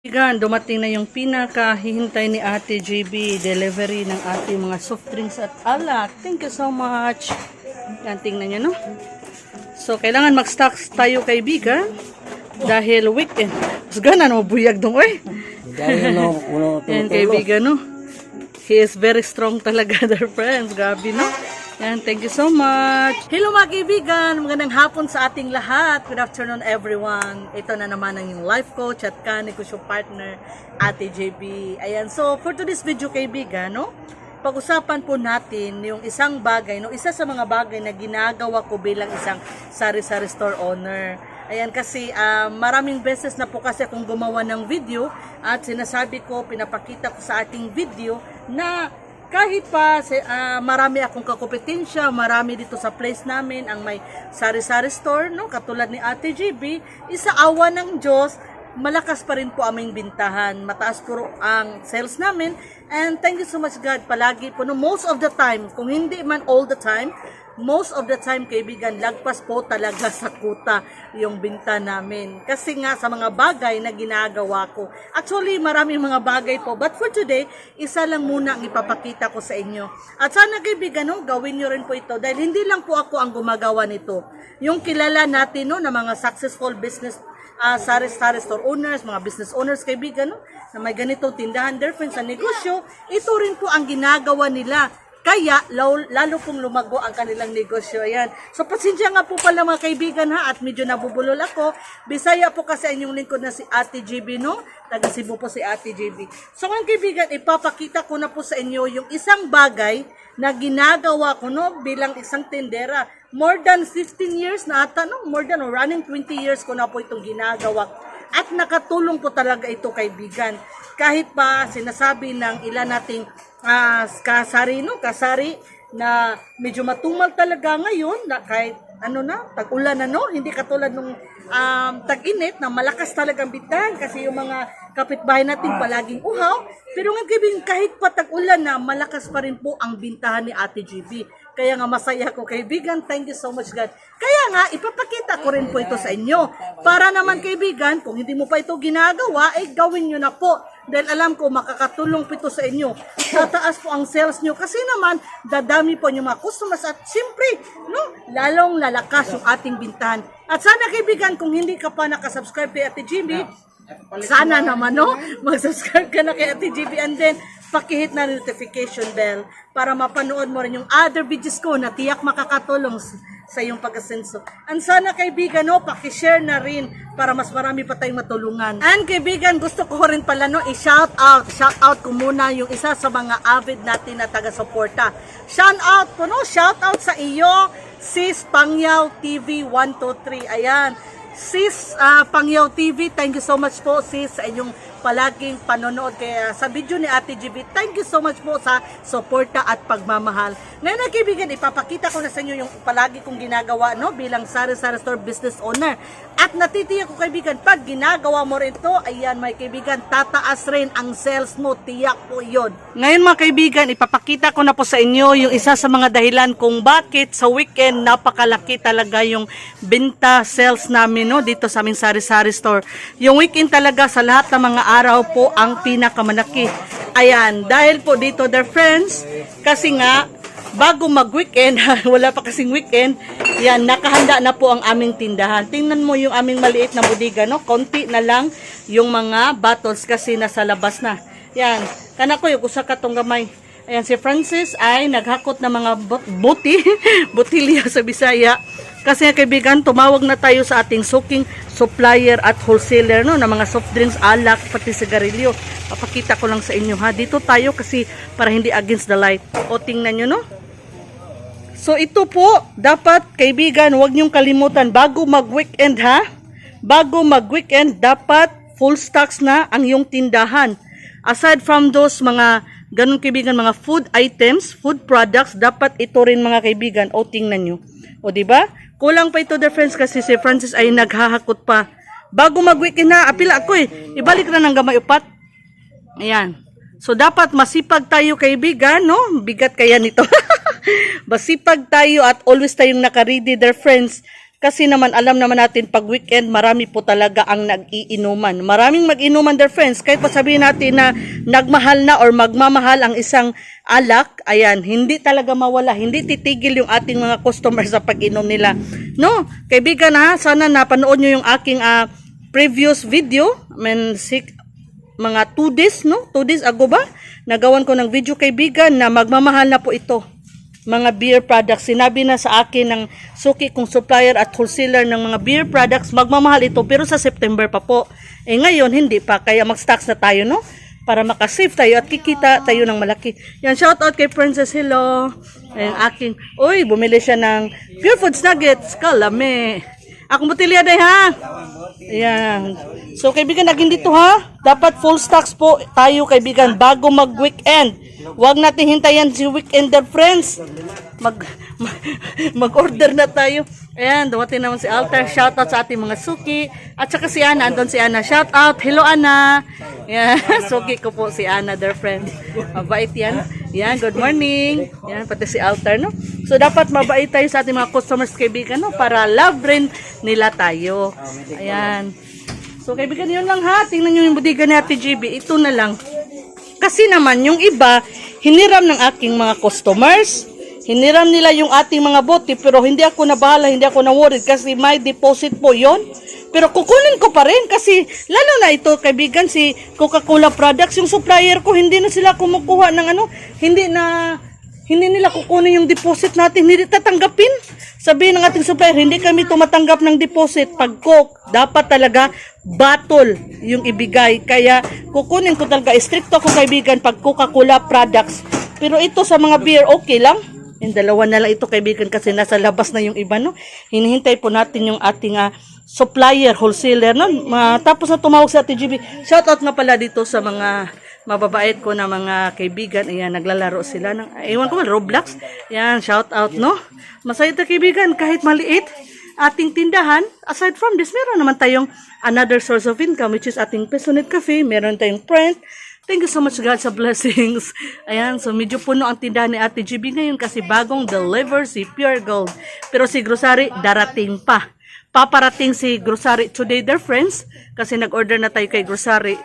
Kaibigan, dumating na yung pinakahihintay ni Ate JB, delivery ng ating mga soft drinks at alak. Thank you so much. Yan, tingnan nyo, no? So, kailangan mag-stock tayo, kaibigan. Dahil weekend. Mas ganan mo, buyag dong, eh. Dahil ano, Yan, tumutulo. kaibigan, no? He is very strong talaga, their friends. Grabe, no? Yan, thank you so much. Hello mga kaibigan, magandang hapon sa ating lahat. Good afternoon everyone. Ito na naman ang yung life coach at kanig ko siya partner, Ate JB. Ayan, so for today's video kaibigan, no? Pag-usapan po natin yung isang bagay, no? Isa sa mga bagay na ginagawa ko bilang isang sari-sari store owner. Ayan kasi ah, maraming beses na po kasi akong gumawa ng video at sinasabi ko, pinapakita ko sa ating video na kahit pa ah, marami akong kakompetensya, marami dito sa place namin ang may sari-sari store, no? katulad ni Ate GB, isa awa ng Diyos, malakas pa rin po aming bintahan. Mataas po ang sales namin. And thank you so much God, palagi po, no? most of the time, kung hindi man all the time, most of the time kaibigan, lagpas po talaga sa kuta yung binta namin. Kasi nga sa mga bagay na ginagawa ko. Actually, maraming mga bagay po. But for today, isa lang muna ang ipapakita ko sa inyo. At sana kaibigan, no, gawin nyo rin po ito. Dahil hindi lang po ako ang gumagawa nito. Yung kilala natin no, na mga successful business uh, sari-sari store owners, mga business owners, kaibigan, no, na may ganitong tindahan, their sa negosyo, ito rin po ang ginagawa nila. Kaya, lalo, lalo pong lumago ang kanilang negosyo. Ayan. So, pasensya nga po pala mga kaibigan ha, at medyo nabubulol ako. Bisaya po kasi inyong lingkod na si Ate JB, no? Taga Cebu po si Ate JB. So, mga kaibigan, ipapakita ko na po sa inyo yung isang bagay na ginagawa ko, no? Bilang isang tendera. More than 15 years na ata, no? More than, running 20 years ko na po itong ginagawa. At nakatulong po talaga ito kaibigan. Kahit pa sinasabi ng ilan nating ah, kasari, no? Kasari na medyo matumal talaga ngayon na kahit ano na, tag-ulan na no, hindi katulad nung um, tag-init na malakas talagang bintahan kasi yung mga kapitbahay natin palaging uhaw. Pero nga kaibigan, kahit pa tag-ulan na, malakas pa rin po ang bintahan ni Ate GB. Kaya nga masaya ko kaibigan, thank you so much God. Kaya nga, ipapakita ko rin po ito sa inyo. Para naman kaibigan, kung hindi mo pa ito ginagawa, eh gawin nyo na po. Dahil alam ko, makakatulong po ito sa inyo. Tataas po ang sales nyo. Kasi naman, dadami po yung mga customers. At siyempre, no, lalong lalakas yung ating bintahan. At sana kaibigan, kung hindi ka pa nakasubscribe kay Ate Jimmy, sana naman, no? Mag-subscribe ka na kay Ate GB and then pakihit na notification bell para mapanood mo rin yung other videos ko na tiyak makakatulong s- sa iyong pag-asenso. And sana kaibigan, no, pakishare na rin para mas marami pa tayong matulungan. And kaibigan, gusto ko rin pala, no, i-shout out, shout out ko muna yung isa sa mga avid natin na taga-suporta. Shout out po, no, shout out sa iyo, Sis Pangyaw TV 123. Ayan. Sis ah, Pangyaw TV, thank you so much po sis sa inyong palaging panonood kaya sa video ni Ate GB. Thank you so much po sa suporta at pagmamahal. Ngayon na kaibigan, ipapakita ko na sa inyo yung palagi kong ginagawa no bilang Sari Sari Store business owner. At natitiyak ko kaibigan, pag ginagawa mo rin to, ayan may kaibigan, tataas rin ang sales mo, tiyak po yon. Ngayon mga kaibigan, ipapakita ko na po sa inyo yung isa sa mga dahilan kung bakit sa weekend napakalaki talaga yung benta sales namin no dito sa aming Sari Sari Store. Yung weekend talaga sa lahat ng mga araw po ang pinakamalaki. Ayan, dahil po dito their friends, kasi nga bago mag-weekend, wala pa kasing weekend, yan, nakahanda na po ang aming tindahan. Tingnan mo yung aming maliit na budiga, no? Konti na lang yung mga bottles kasi nasa labas na. Yan, kana ko yung usa ka tong gamay. Ayan, si Francis ay naghakot ng mga but- buti, butilya sa Bisaya. Kasi kaibigan, tumawag na tayo sa ating suking supplier at wholesaler no, ng mga soft drinks, alak, pati sigarilyo. Papakita ko lang sa inyo ha. Dito tayo kasi para hindi against the light. O tingnan nyo no. So ito po, dapat kaibigan, huwag niyong kalimutan bago mag-weekend ha. Bago mag-weekend, dapat full stocks na ang iyong tindahan. Aside from those mga ganun kaibigan, mga food items, food products, dapat ito rin mga kaibigan. O tingnan nyo. O ba? Kulang pa ito the friends kasi si Francis ay naghahakot pa. Bago mag-weekend na, apila ako eh. Ibalik na ng gamay upat. Ayan. So dapat masipag tayo kaibigan, no? Bigat kaya nito. masipag tayo at always tayong nakaready their friends Kasi naman, alam naman natin, pag weekend, marami po talaga ang nag-iinuman. Maraming mag-inuman, their friends. Kahit pa sabihin natin na nagmahal na or magmamahal ang isang alak, ayan, hindi talaga mawala. Hindi titigil yung ating mga customers sa pag-inom nila. No? Kaibigan ha, sana napanood nyo yung aking ah, previous video. I mean, sik- mga 2 days, no? 2 days ago ba? Nagawan ko ng video kaibigan na magmamahal na po ito mga beer products. Sinabi na sa akin ng suki kong supplier at wholesaler ng mga beer products, magmamahal ito pero sa September pa po. Eh ngayon, hindi pa. Kaya mag-stocks na tayo, no? Para makasave tayo at kikita tayo ng malaki. Yan, shout out kay Princess Hello. Ayan, aking, uy, bumili siya ng Pure Foods Nuggets. Kalame. Akong botilya day ha. Ayan. So kaibigan, naging dito ha. Dapat full stocks po tayo kaibigan bago mag-weekend. Huwag natin hintayan si weekender friends. Mag, mag-order na tayo. Ayan, dumating naman si Altar. Shout out sa ating mga suki. At saka si Ana, andun si Ana. Shout out. Hello Ana. Yan, suki ko po si Ana, their friend. Mabait yan. Yan, good morning. Yan, pati si Altar, no? So, dapat mabait tayo sa ating mga customers, kaibigan, no? Para love rin nila tayo. Ayan. So, kaibigan, yun lang ha. Tingnan nyo yung budiga ni Ate GB. Ito na lang. Kasi naman, yung iba, hiniram ng aking mga customers. Hiniram nila yung ating mga bote, pero hindi ako nabahala, hindi ako na-worried kasi may deposit po yon. Pero kukunin ko pa rin kasi lalo na ito, kaibigan, si Coca-Cola Products, yung supplier ko, hindi na sila kumukuha ng ano, hindi na, hindi nila kukunin yung deposit natin, hindi tatanggapin. Sabihin ng ating supplier, hindi kami tumatanggap ng deposit. Pag Coke, dapat talaga battle yung ibigay. Kaya kukunin ko talaga, stricto ako kaibigan pag Coca-Cola products. Pero ito sa mga beer, okay lang. Yung dalawa na lang ito kaibigan kasi nasa labas na yung iba, no? Hinihintay po natin yung ating ah, supplier, wholesaler, no? Ma- tapos na tumawag sa Ate GB. Shoutout nga pala dito sa mga mababait ko na mga kaibigan. Ayan, naglalaro sila ng, ewan ko ba, Roblox. Ayan, shoutout, no? Masaya ito kaibigan, kahit maliit ating tindahan, aside from this, meron naman tayong another source of income, which is ating Pesonet Cafe, meron tayong print. Thank you so much God sa blessings. Ayan, so medyo puno ang tindahan ni Ate GB ngayon kasi bagong deliver si Pure Gold. Pero si Grocery, darating pa. Paparating si Grocery today, their friends, kasi nag-order na tayo kay Grocery.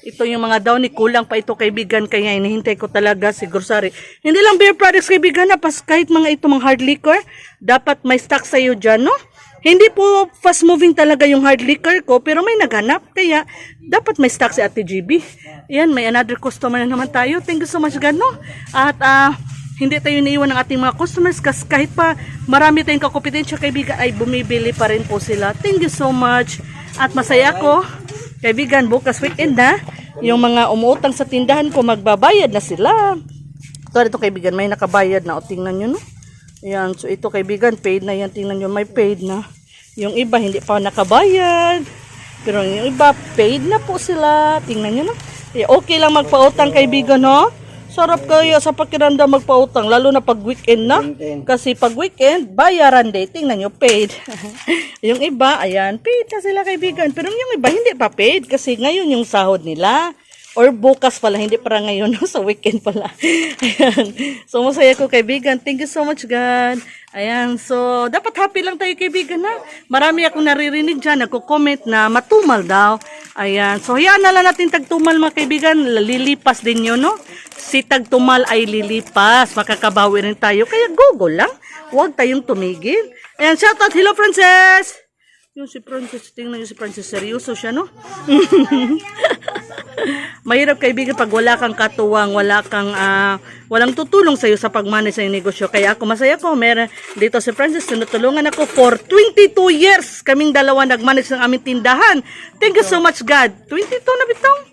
Ito yung mga daw ni kulang pa ito kaibigan kaya hinihintay ko talaga si grocery. Hindi lang beer products kaibigan na pas kahit mga ito mga hard liquor, dapat may stock sa iyo diyan, no? Hindi po fast moving talaga yung hard liquor ko pero may naghanap kaya dapat may stock si Ate GB. Yan, may another customer na naman tayo. Thank you so much God, no? At ah hindi tayo iniiwan ng ating mga customers kasi kahit pa marami tayong kakompetensya kaibigan ay bumibili pa rin po sila. Thank you so much. At masaya ko Kaibigan, bukas weekend na, yung mga umuutang sa tindahan ko, magbabayad na sila. Ito, ito kaibigan, may nakabayad na. O, tingnan nyo, no? Yan, so ito kaibigan, paid na yan. Tingnan nyo, may paid na. Yung iba, hindi pa nakabayad. Pero yung iba, paid na po sila. Tingnan nyo, no? Eh, okay lang magpautang kaibigan, no? Sarap kaya sa pakiramdam magpautang, lalo na pag weekend na. Kasi pag weekend, bayaran day. Tingnan nyo, paid. yung iba, ayan, paid na sila kaibigan. Pero yung iba, hindi pa paid kasi ngayon yung sahod nila. Or bukas pala, hindi para ngayon, no? sa weekend pala. Ayan. So, masaya ko kaibigan. Thank you so much, God. Ayan. So, dapat happy lang tayo kaibigan na. Marami akong naririnig dyan, nagko-comment na matumal daw. Ayan. So, hayaan na lang natin tagtumal mga kaibigan. Lilipas din yun, no? Si tagtumal ay lilipas. Makakabawi rin tayo. Kaya google lang. Huwag tayong tumigil. Ayan, shoutout. Hello, Princess! Yung si Princess, tingnan yung si Princess, seryoso siya, no? Mahirap kaibigan pag wala kang katuwang, wala kang ah, walang tutulong sa iyo sa pagmanage sa negosyo. Kaya ako masaya ko, meron dito si Francis, tinutulungan ako for 22 years. Kaming dalawa nagmanage ng aming tindahan. Thank you so much God. 22 na bitong.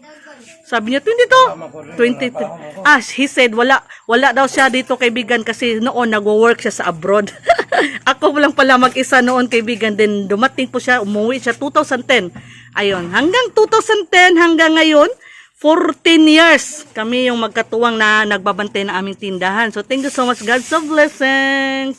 Sabi niya 22. 23. Ah, he said wala wala daw siya dito kaibigan kasi noon nagwo-work siya sa abroad. ako lang pala mag-isa noon kaibigan din dumating po siya umuwi siya 2010. Ayun, hanggang 2010 hanggang ngayon 14 years kami yung magkatuwang na nagbabantay na aming tindahan. So thank you so much God. So blessings.